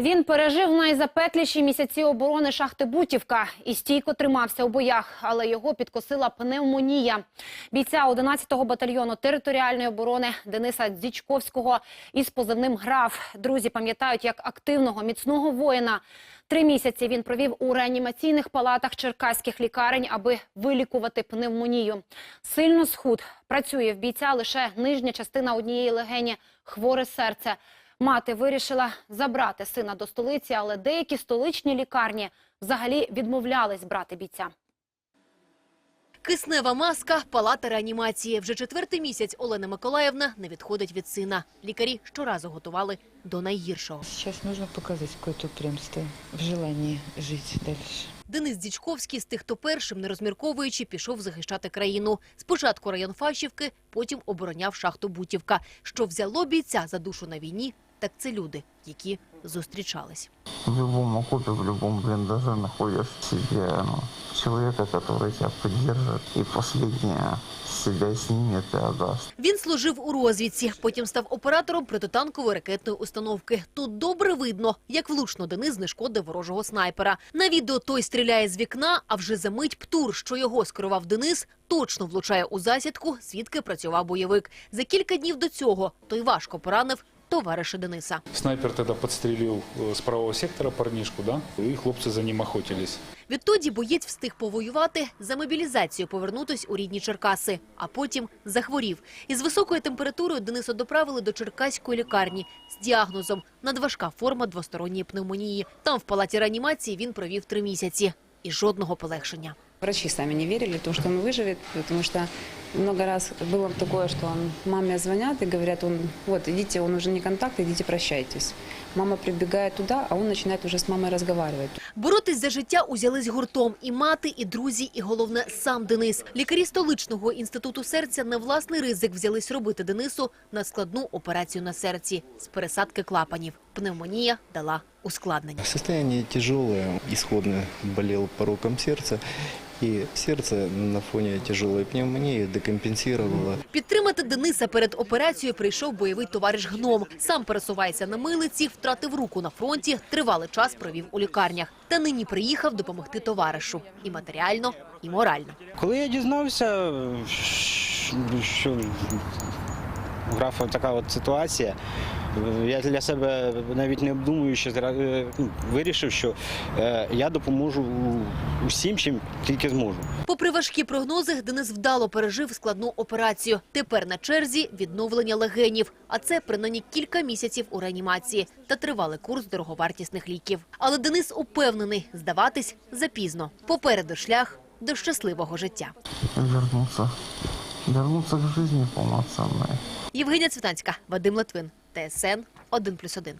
Він пережив найзапекліші місяці оборони шахти Бутівка і стійко тримався у боях, але його підкосила пневмонія. Бійця 11-го батальйону територіальної оборони Дениса Дзічковського із позивним «Граф». Друзі пам'ятають, як активного, міцного воїна. Три місяці він провів у реанімаційних палатах черкаських лікарень, аби вилікувати пневмонію. Сильно схуд. Працює в бійця лише нижня частина однієї легені, хворе серце. Мати вирішила забрати сина до столиці, але деякі столичні лікарні взагалі відмовлялись брати бійця. Киснева маска, палата реанімації. Вже четвертий місяць Олена Миколаївна не відходить від сина. Лікарі щоразу готували до найгіршого. Сейчас нужно показать какое-то упрямство в желании жить дальше. Денис Дічковський з тих, хто першим, не розмірковуючи, пішов захищати країну. Спочатку район Фащівки, потім обороняв шахту Бутівка. Що взяло бійця за душу на війні, так це люди, які зустрічались. В любом окопе, в любом блиндаже находишь в себе ну, человека, который тебя поддержит и последнее себя снимет и отдаст. Він служив у розвідці, потім став оператором протитанкової ракетної установки. Тут добре видно, як влучно Денис знешкодив ворожого снайпера. На відео той стріляє з вікна, а вже за мить птур, що його скерував Денис, точно влучає у засідку, звідки працював бойовик. За кілька днів до цього той важко поранив товариша Дениса. Снайпер тогда подстрелил э, с правого сектора парнишку, да, и хлопцы за ним охотились. Відтоді боєць встиг повоювати, за мобілізацію повернутись у рідні Черкаси, а потім захворів. Із високою температурою Дениса доправили до Черкаської лікарні з діагнозом надважка форма двосторонньої пневмонії. Там в палаті реанімації він провів три місяці. І жодного полегшення. Врачи сами не верили в то, что он выживет, потому что много раз было такое, что он, маме звонят и говорят, он, вот, идите, он уже не контакт, идите прощайтесь. Мама прибегает туда, а он начинает уже с мамой разговаривать. Боротись за життя узялись гуртом і мати, і друзі, і головне сам Денис. Лікарі столичного інституту серця на власний ризик взялись робити Денису на складну операцію на серці з пересадки клапанів. Пневмонія дала ускладнення. Состояние тяжелое, исходно болел пороком сердца, и сердце на фоне тяжелой пневмонии декомпенсировало. Підтримати Дениса перед операцією прийшов бойовий товариш Гном. Сам пересувається на милиці, втратив руку на фронті, тривалий час провів у лікарнях. Та нині приїхав допомогти товаришу і матеріально, і морально. Коли я дізнався, що графа така от ситуація, я для себе навіть не обдумуючи е, ну, вирішив, що е, я допоможу усім, чим тільки зможу. Попри важкі прогнози, Денис вдало пережив складну операцію. Тепер на черзі відновлення легенів, а це принаймні кілька місяців у реанімації та тривалий курс дороговартісних ліків. Але Денис упевнений, здаватись запізно. Попереду шлях до щасливого життя. Вернуться. Вернуться к жизни полноценной. Євгенія Цвітанська, Вадим Литвин, ТСН 1+,1.